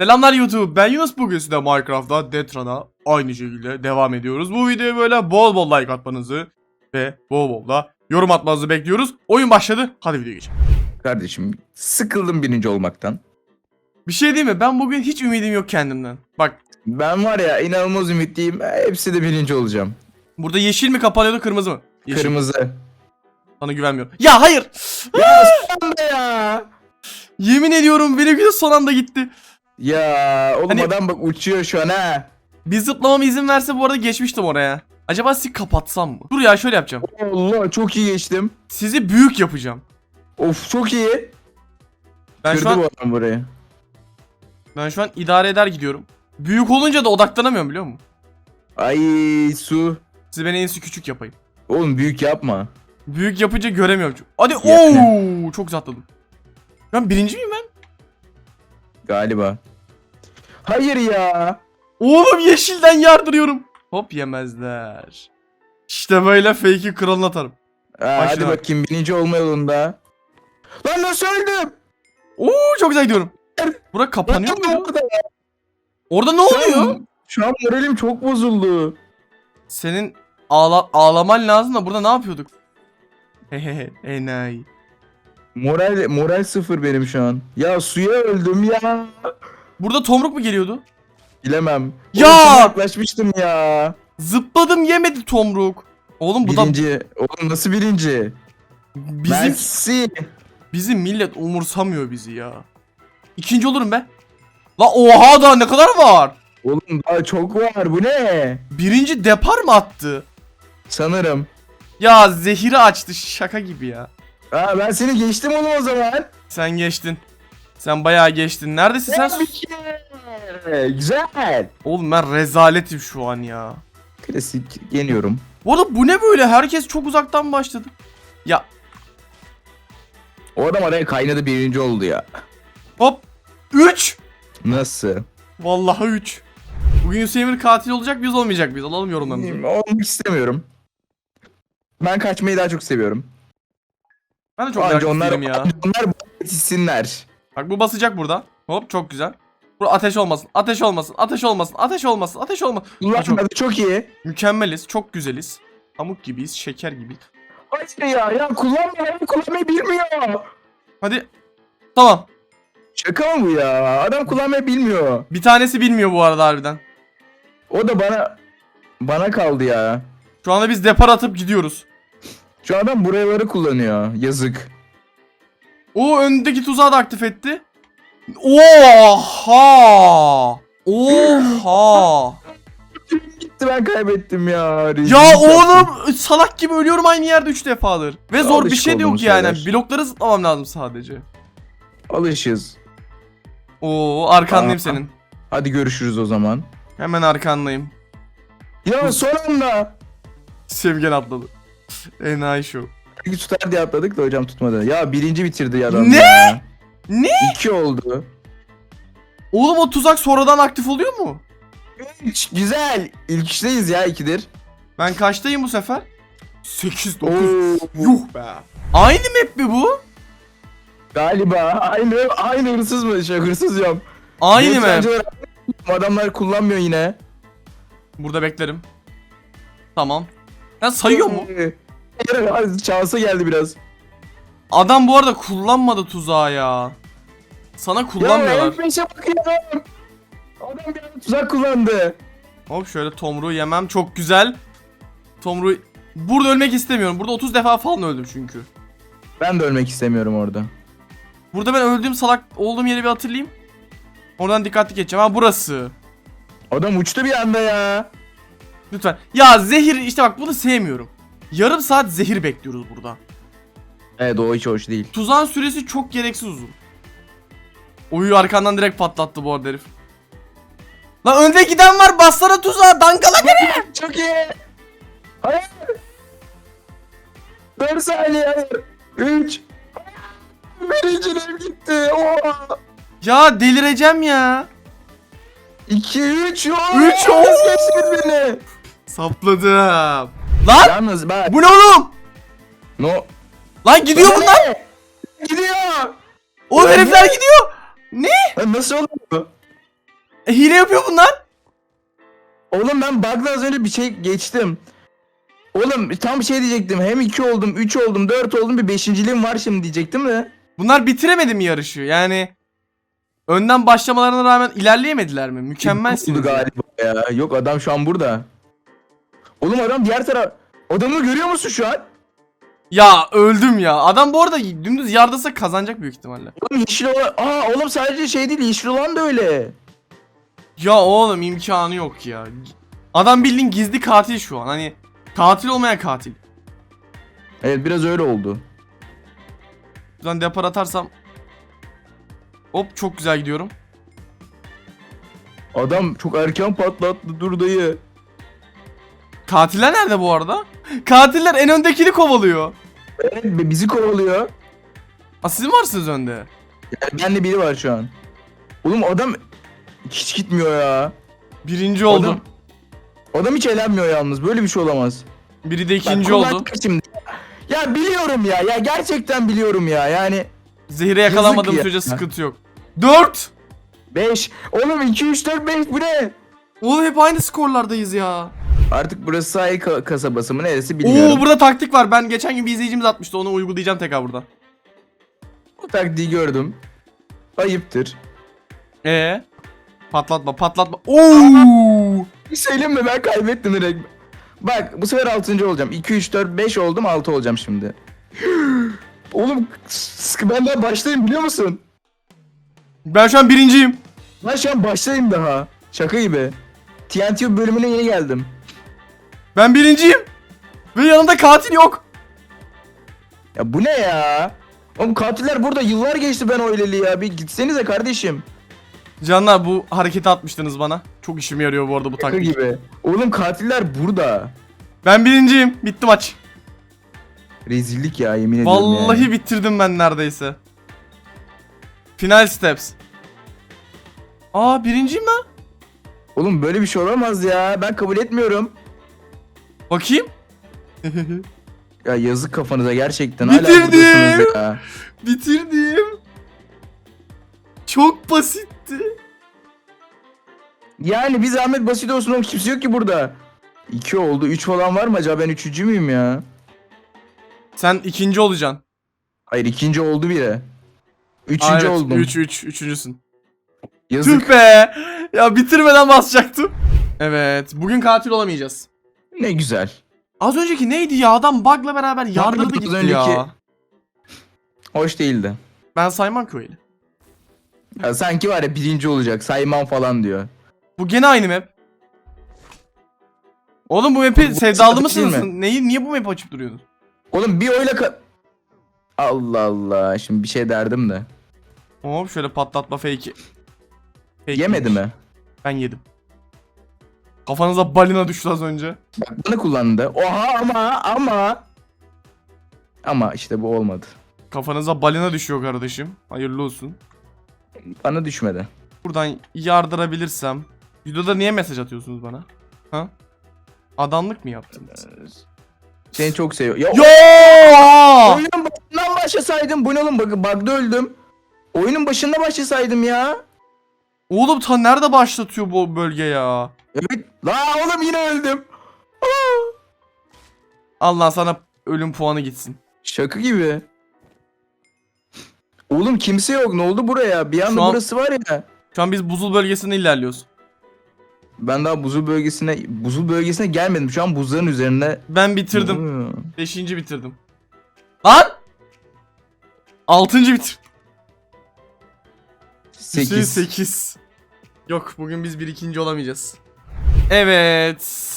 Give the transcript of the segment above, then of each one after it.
Selamlar YouTube. Ben Yunus bugün size Minecraft'ta Detran'a aynı şekilde devam ediyoruz. Bu videoya böyle bol bol like atmanızı ve bol bol da yorum atmanızı bekliyoruz. Oyun başladı. Hadi videoya geçelim. Kardeşim sıkıldım birinci olmaktan. Bir şey değil mi? Ben bugün hiç ümidim yok kendimden. Bak Ben var ya inanılmaz ümitliyim. Hepsi de birinci olacağım. burada yeşil mi kapanıyordu kırmızı mı? Yeşil. Kırmızı. Sana güvenmiyorum. Ya hayır. Ya ya. Yemin ediyorum benimki de son anda gitti. Ya oğlum Hani- adam bak uçuyor şu an ha. Bir zıplamama izin verse bu arada geçmiştim oraya. Acaba sizi kapatsam mı? Dur ya şöyle yapacağım. Allah çok iyi geçtim. Sizi büyük yapacağım. Of çok iyi. Ben Kırdı şu an bu adam burayı. ben şu an idare eder gidiyorum. Büyük olunca da odaklanamıyorum biliyor musun? Ay su. Siz beni en iyisi küçük yapayım. Oğlum büyük yapma. Büyük yapınca göremiyorum. çünkü. Hadi ooo çok güzel atladım. Ben birinci miyim? Galiba. Hayır ya. Oğlum yeşilden yardırıyorum. Hop yemezler. İşte böyle fake'i kralına atarım. Aa, hadi bak. bakayım birinci olma yolunda. Lan nasıl öldüm? Oo çok güzel gidiyorum. Bura kapanıyor mu? orada ya. Orada ne oluyor? Şu an moralim çok bozuldu. Senin ağla ağlaman lazım da burada ne yapıyorduk? Hehehe enayi. Moral moral sıfır benim şu an. Ya suya öldüm ya. Burada tomruk mu geliyordu? Bilemem. Ya! Oğlum yaklaşmıştım ya. Zıpladım yemedi tomruk. Oğlum bu da Birinci. Oğlum nasıl birinci? bizim Messi. bizim millet umursamıyor bizi ya. İkinci olurum be. La oha da ne kadar var? Oğlum daha çok var. Bu ne? Birinci depar mı attı? Sanırım. Ya zehiri açtı şaka gibi ya. Aa ben seni geçtim oğlum o zaman. Sen geçtin. Sen bayağı geçtin. Neredesin sen? Kere. Güzel. Oğlum ben rezaletim şu an ya. Klasik yeniyorum. Bu arada bu ne böyle? Herkes çok uzaktan başladı. Ya O adam araya kaynadı birinci oldu ya. hop 3. Nasıl? Vallahi 3. Bugün Hüseyin katil olacak biz olmayacak biz. Alalım yorumlarınızı. Olmak istemiyorum. Ben kaçmayı daha çok seviyorum. Ben de çok Anca merak onlar, değilim ya. onlar yetişsinler. Bak bu basacak burada. Hop çok güzel. Bu ateş olmasın. Ateş olmasın. Ateş olmasın. Ateş olmasın. Ateş olmasın. Ulan çok- çok iyi. Mükemmeliz. Çok güzeliz. Pamuk gibiyiz. Şeker gibi. Hayır ya ya kullanmıyor kullanmayı bilmiyor. Hadi. Tamam. Şaka mı bu ya? Adam kullanmayı bilmiyor. Bir tanesi bilmiyor bu arada harbiden. O da bana bana kaldı ya. Şu anda biz depar atıp gidiyoruz. Şu adam buraları kullanıyor. Yazık. O öndeki tuzağı da aktif etti. Oha! Oha! Gitti ben kaybettim ya. Rezillik ya yaptım. oğlum salak gibi ölüyorum aynı yerde 3 defadır. Ve zor bir Alışık şey de yok olduğumuz yani. şeyler. Blokları zıplamam lazım sadece. Alışız. Oo arkandayım Aa. senin. Hadi görüşürüz o zaman. Hemen arkandayım. Ya son anda. Sevgen atladı. Enayi show. Belki tutar diye atladık da hocam tutmadı. Ya birinci bitirdi adam Ne? ya. Ne? İki oldu. Oğlum o tuzak sonradan aktif oluyor mu? Üç. Güzel. İlk işteyiz ya ikidir. Ben kaçtayım bu sefer? 8 9. Oo. Yuh be. Aynı map mi bu? Galiba aynı aynı hırsız mı? Şey hırsız yok. Aynı map. Adamlar kullanmıyor yine. Burada beklerim. Tamam. Ya sayıyor mu? Hayır, Şansa geldi biraz. Adam bu arada kullanmadı tuzağı ya. Sana Ya kullanmıyorlar. F5'e bakıyorum. Adam bir tuzak kullandı. Hop şöyle tomruğu yemem çok güzel. Tomruğu... Burada ölmek istemiyorum. Burada 30 defa falan öldüm çünkü. Ben de ölmek istemiyorum orada. Burada ben öldüğüm salak olduğum yeri bir hatırlayayım. Oradan dikkatli geçeceğim. Ha burası. Adam uçtu bir anda ya. Lütfen. Ya zehir işte bak bunu sevmiyorum. Yarım saat zehir bekliyoruz burada. Evet o hiç hoş değil. Tuzağın süresi çok gereksiz uzun. Oyu arkandan direkt patlattı bu arada herif. Lan önde giden var bassana tuzağa dangala gene. Çok iyi. Hayır. 4 saniye hayır. 3. Birinciliğim gitti. Oha. Ya delireceğim ya. 2 3 yok. Üç, oo. Geçtiniz beni. Sapladım. Lan Yalnız bak. bu ne oğlum? No. Lan gidiyor Bana bunlar. Gidiyor. O Lan herifler gidiyor. Ne? Lan nasıl oldu? E, hile yapıyor bunlar. Oğlum ben bug'la az önce bir şey geçtim. Oğlum tam şey diyecektim. Hem 2 oldum, 3 oldum, 4 oldum. Bir beşinciliğim var şimdi diyecektim de. Bunlar bitiremedi mi yarışı? Yani önden başlamalarına rağmen ilerleyemediler mi? Mükemmelsiniz. Galiba ya. Yok adam şu an burada. Oğlum adam diğer taraf. Adamı görüyor musun şu an? Ya öldüm ya. Adam bu arada dümdüz yardasa kazanacak büyük ihtimalle. Oğlum yeşil olan... Aa oğlum sadece şey değil yeşil olan da öyle. Ya oğlum imkanı yok ya. Adam bildiğin gizli katil şu an. Hani katil olmayan katil. Evet biraz öyle oldu. Buradan depar atarsam Hop çok güzel gidiyorum. Adam çok erken patlattı dur dayı. Katiller nerede bu arada? Katiller en öndekini kovalıyor. Evet bizi kovalıyor. Aa, siz mi varsınız önde? Yani bende biri var şu an. Oğlum adam hiç gitmiyor ya. Birinci oldum. Adam, adam hiç eğlenmiyor yalnız. Böyle bir şey olamaz. Biri de Bak, ikinci oldu. kullanacak Şimdi. Ya biliyorum ya. Ya gerçekten biliyorum ya. Yani Zehire yakalanmadığım ya. sürece sıkıntı yok. 4. 5. Oğlum 2 3 4 5 bu ne? Oğlum hep aynı skorlardayız ya. Artık burası sahil ka- kasabası mı neresi bilmiyorum. Oo burada taktik var. Ben geçen gün bir izleyicimiz atmıştı. Onu uygulayacağım tekrar burada. Bu taktiği gördüm. Ayıptır. Ee? Patlatma, patlatma. Oo! Bir söyleyeyim mi ben kaybettim direkt. Bak bu sefer 6. olacağım. 2 3 4 5 oldum 6 olacağım şimdi. Oğlum sıkı ben daha başlayayım biliyor musun? Ben şu an birinciyim. Ben şu an başlayayım daha. Şaka gibi. TNT bölümüne yeni geldim. Ben birinciyim. Ve yanımda katil yok. Ya bu ne ya? Oğlum katiller burada yıllar geçti ben öyleli ya. Bir gitsenize kardeşim. Canlar bu hareketi atmıştınız bana. Çok işime yarıyor bu arada bu Şaka taktik. gibi. Oğlum katiller burada. Ben birinciyim. Bitti maç. Rezillik ya yemin ediyorum Vallahi yani. bitirdim ben neredeyse. Final steps. Aa birinciyim lan. Oğlum böyle bir şey olamaz ya. Ben kabul etmiyorum. Bakayım. Ya yazık kafanıza gerçekten. Bitirdim. Hala buradasınız ya. Bitirdim. Çok basitti. Yani bir zahmet basit olsun oğlum kimse yok ki burada. 2 oldu. 3 falan var mı acaba? Ben üçüncü müyüm ya? Sen ikinci olacaksın. Hayır ikinci oldu bile. Üçüncü Aa, evet, oldum. Üç, üç, üçüncüsün. Yazık. Tüh be. Ya bitirmeden basacaktım. Evet. Bugün katil olamayacağız. Ne güzel. Az önceki neydi ya? Adam bug'la beraber yardırdı gitti önceki- ya. Hoş değildi. Ben saymam ki öyle. Ya sanki var ya birinci olacak. Saymam falan diyor. Bu gene aynı map. Oğlum bu map'i Bu sevdalı mısınız? Neyi, niye bu map'i açıp duruyorsun? Oğlum bir oyla ka... Allah Allah. Şimdi bir şey derdim de. Hop şöyle patlatma fake'i. Fake Yemedi mi? Ben yedim. Kafanıza balina düştü az önce. Bak bana kullandı. Oha ama ama. Ama işte bu olmadı. Kafanıza balina düşüyor kardeşim. Hayırlı olsun. Bana düşmedi. Buradan yardırabilirsem. Videoda niye mesaj atıyorsunuz bana? Ha? Adamlık mı yaptınız? Seni çok seviyor. Ya Yo! oyunun başından başlasaydım. Bu ne oğlum? Bak bug'da öldüm. Oyunun başında başlasaydım ya. Oğlum ta nerede başlatıyor bu bölge ya? Evet. La oğlum yine öldüm. Aa! Allah sana ölüm puanı gitsin. Şaka gibi. Oğlum kimse yok. Ne oldu buraya? Bir anda Şu an- burası var ya. Şu an biz buzul bölgesinde ilerliyoruz. Ben daha buzul bölgesine buzul bölgesine gelmedim. Şu an buzların üzerinde. Ben bitirdim. Hmm. Beşinci bitirdim. Lan! Altıncı bitir. 8. 8. Yok bugün biz bir ikinci olamayacağız. Evet.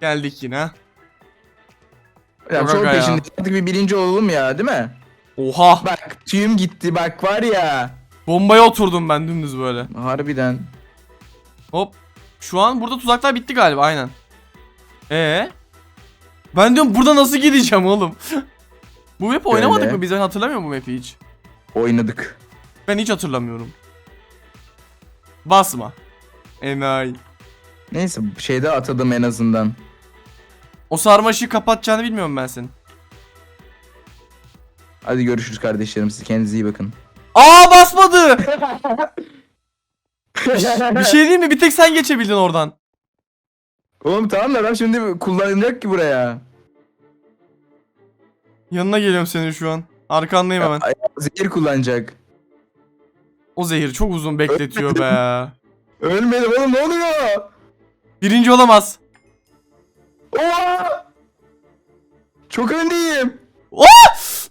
Geldik yine. Ya Yok çok aga ya. peşinde. Artık bir birinci olalım ya değil mi? Oha. Bak tüyüm gitti bak var ya. Bombaya oturdum ben dümdüz böyle. Harbiden. Hop. Şu an burada tuzaklar bitti galiba aynen. Ee? Ben diyorum burada nasıl gideceğim oğlum? bu map oynamadık Öyle. mı? Biz ben hatırlamıyorum bu map'i hiç. Oynadık. Ben hiç hatırlamıyorum. Basma. Enayi. Neyse şeyde atadım en azından. O sarmaşığı kapatacağını bilmiyorum ben senin. Hadi görüşürüz kardeşlerim. Siz kendinize iyi bakın. Aa basmadı. Bir şey diyeyim mi? Bir tek sen geçebildin oradan. Oğlum tamam da adam şimdi kullanacak ki buraya. Yanına geliyorum senin şu an. Arkandayım hemen. Ay, Zehir kullanacak. O zehir çok uzun bekletiyor be. Ölmedim oğlum ne oluyor? Birinci olamaz. Oha! Çok öndeyim.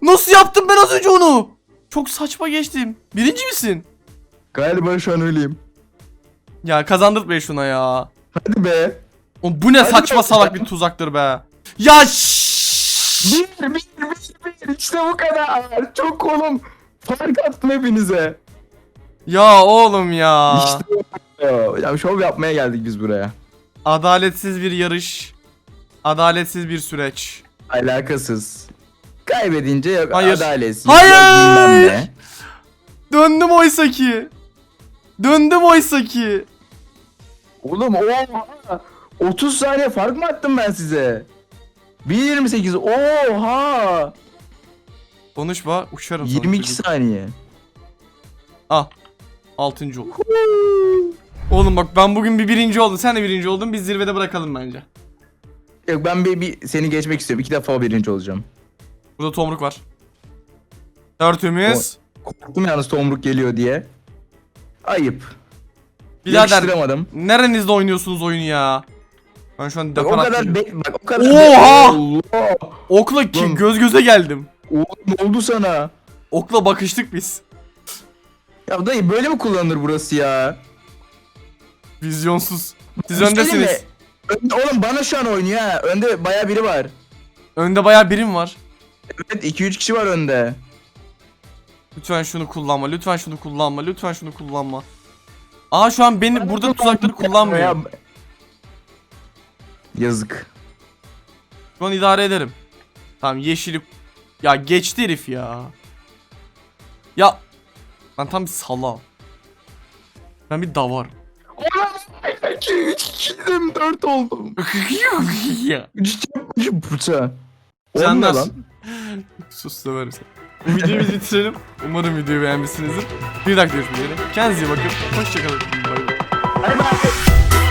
Nasıl yaptım ben az önce onu? Çok saçma geçtim. Birinci misin? Galiba şu an öyleyim. Ya kazandırt be şuna ya. Hadi be. Oğlum bu ne Hadi saçma be. salak bir tuzaktır be. Ya şşş! Bir, bir, bir, bir. İşte bu kadar. Çok oğlum. Fark attım hepinize. Ya oğlum ya. İşte Ya şov yapmaya geldik biz buraya. Adaletsiz bir yarış. Adaletsiz bir süreç. Alakasız. Kaybedince yok Hayır. adaletsiz. Hayır. yok. Döndüm oysa ki. Döndüm oysa ki. Oğlum oha. 30 saniye fark mı attım ben size? 1.28 oha. Konuşma uçarım sana 22 çocuk. saniye. Al. Altıncı ol. Oğlum bak ben bugün bir birinci oldum. Sen de birinci oldun. Biz zirvede bırakalım bence. Yok ben bir, bir seni geçmek istiyorum. İki defa birinci olacağım. Burada tomruk var. Dörtümüz. Korktum yalnız tomruk geliyor diye. Ayıp. Birader Yakıştıramadım. nerenizde oynuyorsunuz oyunu ya? Ben şu an Bak, o defarat kadar be- bak o kadar Oha! Allah! Okla ki Lan. göz göze geldim. Oğlum ne oldu sana? Okla bakıştık biz. Ya dayı böyle mi kullanılır burası ya? Vizyonsuz. Siz öndesiniz. mi? Önde, oğlum bana şu an oynuyor ha. Önde baya biri var. Önde bayağı birim var. Evet 2-3 kişi var önde. Lütfen şunu kullanma. Lütfen şunu kullanma. Lütfen şunu kullanma. Aa şu an beni burada tuzakları kullanmıyor. Ya- Yazık. Şu an idare ederim. Tamam yeşili... Ya geçti herif ya. Ya... Ben tam bir salam. Ben bir davar. 3 kişiydim 4 oldum. ya. 3 bıça. Canlar. Sus severim seni. Videoyu biz bitirelim. Umarım videoyu beğenmişsinizdir. Bir dakika görüşmek üzere. Kendinize iyi bakın. Hoşçakalın. Bay bay. Bay bay.